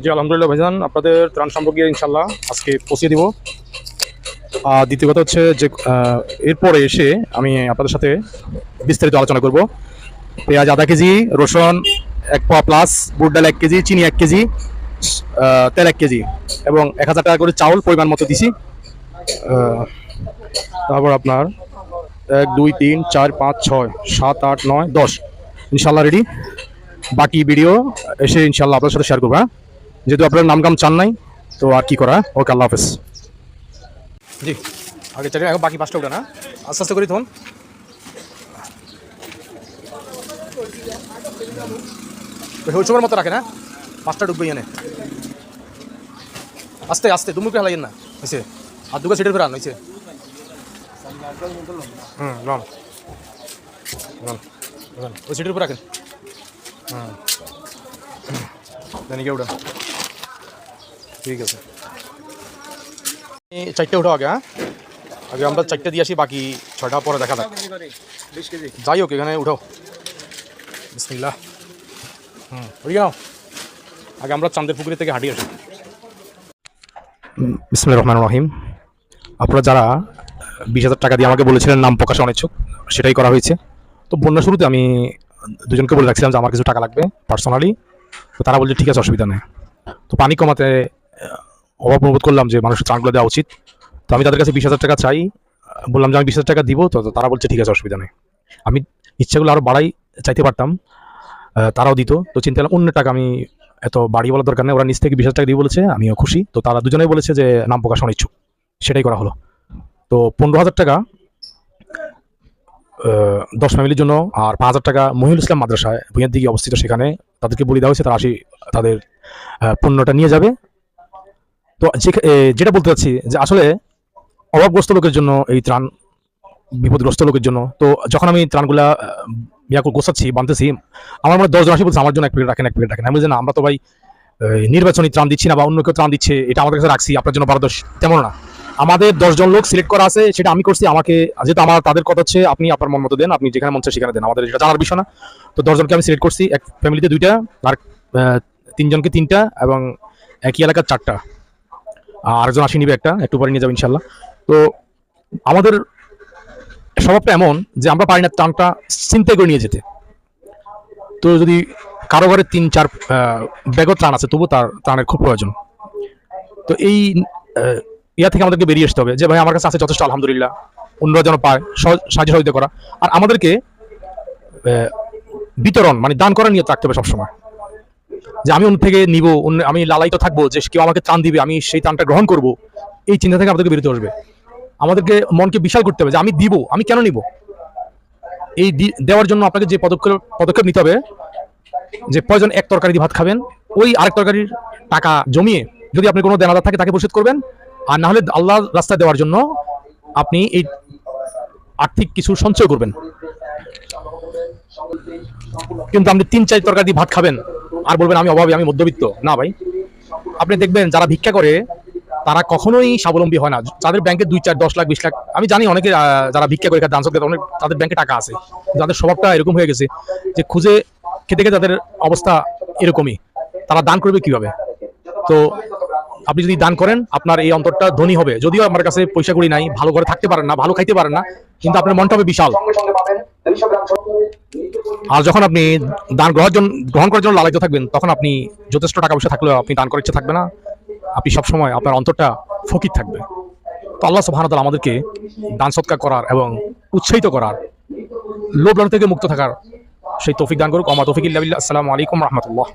জি, আলহামদুলিল্লাহ ভাইজান, আপনাদের ত্রাণ সম্পর্কে ইনশাল্লাহ আজকে পৌঁছে দিব। আর দ্বিতীয় কথা হচ্ছে যে এরপরে এসে আমি আপনাদের সাথে বিস্তারিত আলোচনা করব। পেঁয়াজ আধা কেজি, রসুন এক পোয়া প্লাস বুট ডাল এক কেজি, চিনি এক কেজি তেল এক কেজি এবং এক হাজার টাকা করে চাউল পরিমাণ মতো দিছি। তারপর আপনার এক, দুই, তিন, চার, পাঁচ, ছয়, সাত, আট, নয়, দশ। ইনশাল্লাহ রেডি বাকি ভিডিও এসে ইনশাল্লাহ আপনার সাথে শেয়ার করব হ্যাঁ? যেহেতু আপনার নাম গাম চান নাই তো আর কি করা? ওকে, আল্লাহ হাফেজ। জি, আগে চালিয়ে, এখন বাকি পাঁচটা উঠে না আস্তে আস্তে করি তখন। হইচকের মতো রাখে না পাঁচটা ডুববে এনে আস্তে আস্তে, দুমুখ হালাইয়েন না। হয়েছে আর দুটো সিটের ফেরান হয়েছে হুম ওই সিটের উপর রাখেন। হুম। জানি কে ঠিক আছে। চারটে উঠো আগে হ্যাঁ? আগে আমরা চারটে দিয়ে আসি, বাকি ছয়টা পরে দেখা যাক। যাই হোক, এখানে উঠো। বিসমিল্লাহ। হুম গেল আগে আমরা চান্দের পুকুরি থেকে হাঁটি আসি। বিসমিল্লাহ রহমান রহিম। আপনারা যারা বিশ হাজার টাকা দিয়ে আমাকে বলেছিলেন নাম প্রকাশে অনিচ্ছুক, সেটাই করা হয়েছে। তো বন্যা শুরুতে আমি দুজনকে বলে রাখছিলাম যে আমার কিছু টাকা লাগবে পার্সোনালি তো তারা বলছে, ঠিক আছে, অসুবিধা নেই। তো পানি কমাতে অভাব অনুভূত করলাম যে মানুষের ত্রাণগুলো দেওয়া উচিত। তো আমি তাদের কাছে বিশ হাজার টাকা চাই। বললাম যে আমি বিশ হাজার টাকা দিব, তো তারা বলছে ঠিক আছে, অসুবিধা নেই। আমি ইচ্ছাগুলো আরও বাড়াই, চাইতে পারতাম তারাও দিত। তো চিন্তা করলাম, অন্য টাকা আমি এত বাড়ি বলার দরকার নেই, ওরা নিচ থেকে বিশ হাজার টাকা দিয়ে বলেছে, আমিও খুশি। তো তারা দুজনেই বলেছে যে নাম প্রকাশ অনিচ্ছুক সেটাই করা হলো। তো পনেরো হাজার টাকা দশ ফ্যামিলির জন্য, আর পাঁচ হাজার টাকা মহিউল ইসলাম মাদ্রাসায়, ভূঁইয়ার দিকে অবস্থিত সেখানে তাদেরকে বলে দেওয়া হয়েছে, তারা আসি তাদের পণ্যটা নিয়ে যাবে। তো যেটা বলতে চাচ্ছি যে আসলে অভাবগ্রস্ত লোকের জন্য এই ত্রাণ, বিপদগ্রস্ত লোকের জন্য, তো যখন আমি ত্রাণগুলা ইয়া করে গোছাচ্ছি, বানতেছি, আমার মনে দশজন আসি বলছে, আমার জন্য এক প্লেট রাখেন, এক প্লেট রাখেন। আমি বলছি, না, আমরা তো ভাই নির্বাচনী ত্রাণ দিচ্ছি না বা অন্য কেউ ত্রাণ দিচ্ছে, এটা আমাদের কাছে রাখছি, আপনার জন্য বারো দশ তেমন না। আমাদের দশজন লোক সিলেক্ট করা আছে, সেটা আমি করছি, আমাকে, যেহেতু আমার, তাদের কথা হচ্ছে, আপনি আপনার মন মতো দেন, আপনি যেখানে মন সেখানে দেন, আমাদের এটা জানার বিষয় না। তো দশজনকে আমি সিলেক্ট করছি, এক ফ্যামিলিতে দুইটা, আর তিনজনকে তিনটা, এবং একই এলাকার চারটা। আরেকজন আসি নিবে একটা, একটু পরে নিয়ে যাব ইনশাল্লাহ তো আমাদের স্বভাবটা এমন যে আমরা পারি না ত্রাণটা চিন্তাই করে নিয়ে যেতে। তো যদি কারও ঘরে তিন, চার ব্যাগও ত্রাণ আছে তবু তার ত্রাণের খুব প্রয়োজন। তো এই ইয়া থেকে আমাদেরকে বেরিয়ে আসতে হবে যে, ভাই, আমার কাছে আছে যথেষ্ট, আলহামদুলিল্লাহ। অন্যরা যেন পায় সহ- সাহায্য সহযোগিতা করা। আর আমাদেরকে বিতরণ মানে দান করা নিয়ে থাকতে হবে সবসময়। যে আমি অন্য থেকে নিব, অন্য আমি লালায়িত থাকব, যে কেউ আমাকে ত্রাণ দিবে, আমি সেই ত্রাণটা গ্রহণ করব, এই চিন্তা থেকে আমাদেরকে বেরোতে আসবে আমাদেরকে মনকে বিশাল করতে হবে যে আমি দিব, আমি কেন নিব? এই দেওয়ার জন্য আপনাকে যে পদক্ষেপ পদক্ষেপ নিতে হবে, যে প্রয়োজন এক তরকারি দিয়ে ভাত খাবেন, ওই আরেক তরকারির টাকা জমিয়ে যদি আপনি কোনো দেনাদার থাকে তাকে পরিশোধ করবেন, আর না হলে আল্লাহর রাস্তায় দেওয়ার জন্য আপনি এই আর্থিক কিছু সঞ্চয় করবেন। কিন্তু আপনি তিন চার তরকারি দিয়ে ভাত খাবেন আর বলবেন আমি অভাবী, আমি মধ্যবিত্ত। না ভাই। আপনি দেখবেন যারা ভিক্ষা করে, তারা কখনোই স্বাবলম্বী হয় না। যাদের ব্যাংকে দুই চার, দশ লাখ, বিশ লাখ, আমি জানি অনেকে যারা ভিক্ষা করে দান সৎকার অনেক, তাদের ব্যাংকে টাকা আছে। যাদের স্বভাবটা এরকম হয়ে গেছে যে খুঁজে খেতে খেতে তাদের অবস্থা এরকমই। তারা দান করবে কীভাবে? তো আপনি যদি দান করেন, আপনার এই অন্তরটা ধনী হবে। যদিও আমার কাছে পয়সা করি নাই, ভালো করে থাকতে পারেন না, ভালো খাইতে পারেন না, কিন্তু আপনার মনটা হবে বিশাল। আর যখন আপনি দান গ্রহণ গ্রহণ করার জন্য লালায়িত থাকবেন, তখন আপনি যথেষ্ট টাকা পয়সা থাকলেও আপনি দান করার ইচ্ছা থাকবে না। আপনি সবসময় আপনার অন্তরটা ফকির থাকবে। তো আল্লাহ সুবহানাহু ওয়া আমাদেরকে দান সৎকার করার এবং উৎসাহিত করার লোভ থেকে মুক্ত থাকার সেই তৌফিক দান করুক। আমা তৌফিক আসসালামু আলাইকুম রহমতুল্লাহ।